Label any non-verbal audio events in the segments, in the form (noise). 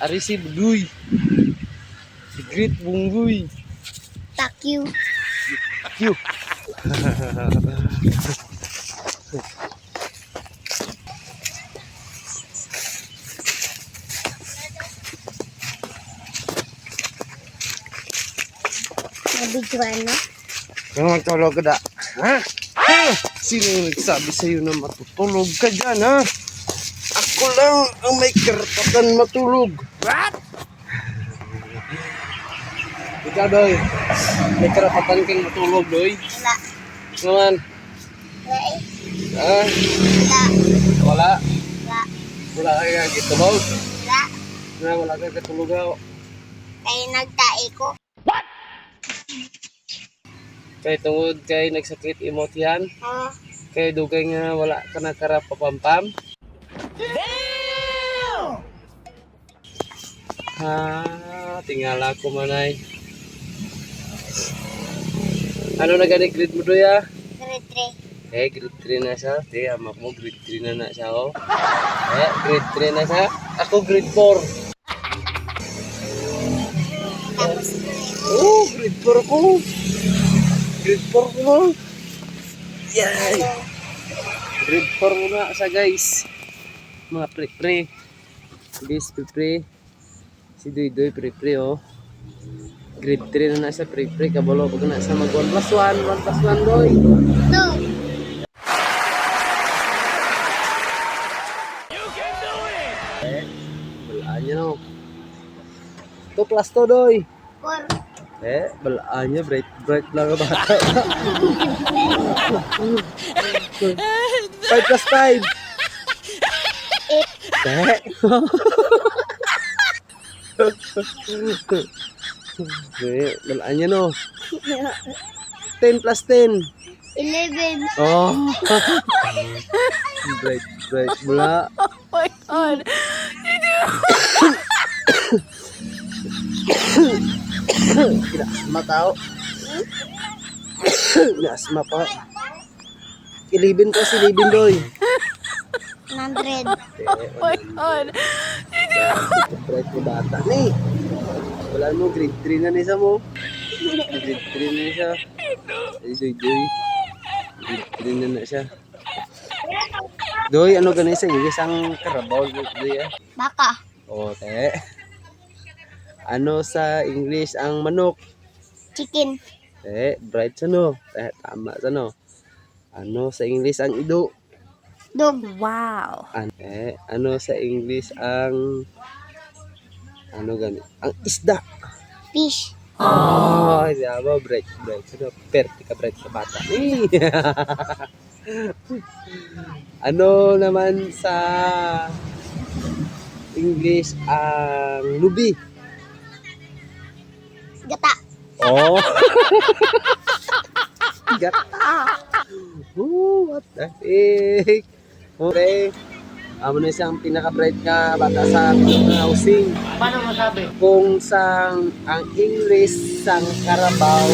Ari si Bugoy. Si Great Bunggoy. Takyu. Akyu. Nabidyoan na. Kung magtulog ka da. Ha? Ha? Sino yung nagsabi sa'yo na matutulog ka dyan, ha? Ako lang ang may karapatan matulog. What? Ikaw, Doy. May karapatan kang matulog, Doy. Wala. Naman. Wala eh. Ha? Wala. Wala. Wala. Wala ka kitulog. Wala. Na, wala ka katulog ako. Kaya nagtae ko. Kay tungod kay nagsakit imot yan. Oo. Kay dugay nga wala ka na karapapampam. Ha, tingala ko manay. Ano na gani grade mo doya? Grade 3. Eh, grade 3 na siya. Di, amak mo grade 3 na na siya, oh. Eh, grade 3 na siya. Ako grade 4. Tapos grade Oh, grade 4 ko. Grade 4 ko. Yay! Grade 4 mo na siya, guys. Mga pre-pre. Guys, pre-pre. Si Doy-Doy, pre-pre, oh. Grade 3 na na siya, pre-pre. Kabalo ko na siya mag 1 plus 1. 1 plus 1, Doy. No. Eh, balaan niya, no. 2 plus 2, Doy. 4. Eh, balaan niya. Bright, bright lang ang bata. (laughs) 5 plus 5. 8. Eh. Eh, balaan niya, no. 10 plus 10. 11. Oh. bright, bright. Bula. Kinasma tao. Kinasma pa. Ilibin ko si Libin Doy. 100. Oh my God. Bright mo bata ni. Wala (laughs) mo, grade 3 na nisa mo. Grade 3 na siya. Ay, doy, doy. Grade 3 na na siya. Doy, ano ganun sa English ang karabaw? Doy, ah. Baka. O, te. Ano sa English ang manok? Chicken. Eh, bright sa no. Eh, tama sa no. Ano sa English ang ido? Dog. An eh, ano sa English ang ano gani? Ang isda. Fish. Oh, siya ba bright, bright. Ano, perti ka bright ka bata. (laughs) Ano naman sa English ang lubi? Gata. Oh. (laughs) Gata. Ooh, what the heck? Okay. Amo na siyang pinaka-bright ka bata sa housing. Paano masabi? Kung sang ang English sang Carabao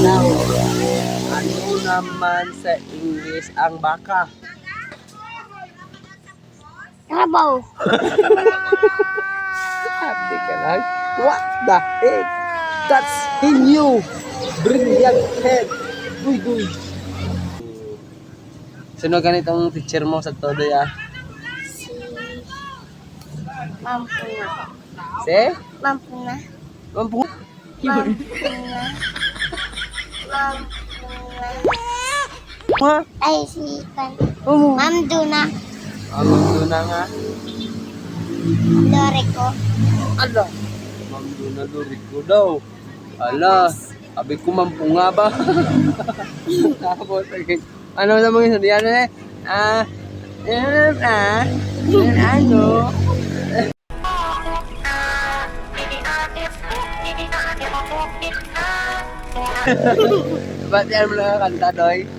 now. Ano naman sa English ang baka? Karabaw. (laughs) Happy ka lang? What the heck? That's in you. Brilliant head. Guy, guy. Sino ganitong teacher mo sa todo ya? Si... Mampuna. Si? Mampuna. Mampu. Mampuna. Mampuna. Ha? Ay, si Pan. Oh. Ma'am Duna. Na nga. Lore ko. Ala. Ma'am Luna Dorico daw. Ala. Sabi ko mampu nga ba? (laughs) Tapos, okay. Ano sa mga sabihan na eh? Ah, eh, ah, eh, ano? (laughs) Ba't yan mo lang kanta, Doy?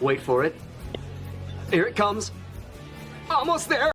Wait for it. Here it comes. Almost there.